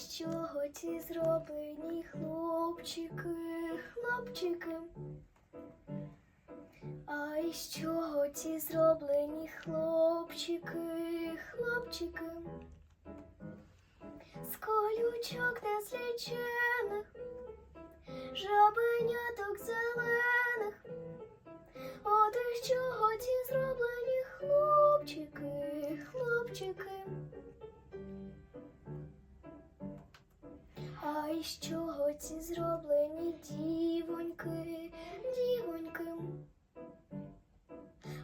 із чого ці зроблені хлопчики, хлопчики? А із чого ці зроблені хлопчики, хлопчики? З колючок незлічених, жабеняток зелених. От із чого ці зроблені хлопчики, хлопчики? Із чого ці зроблені дівоньки, дівоньки?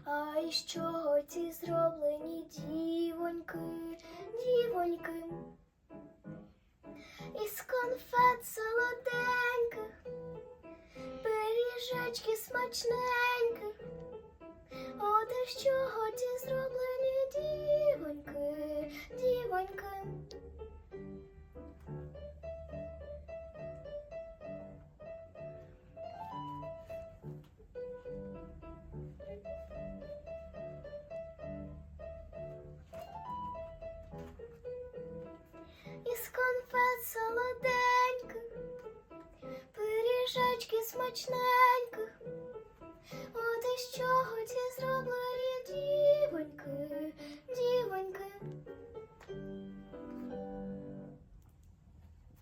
А із чого ці зроблені дівоньки, дівоньки? Із конфет солоденьких, пиріжечки смачненьких. От із чого ці зроблені солоденьких, пиріжечки смачненьких.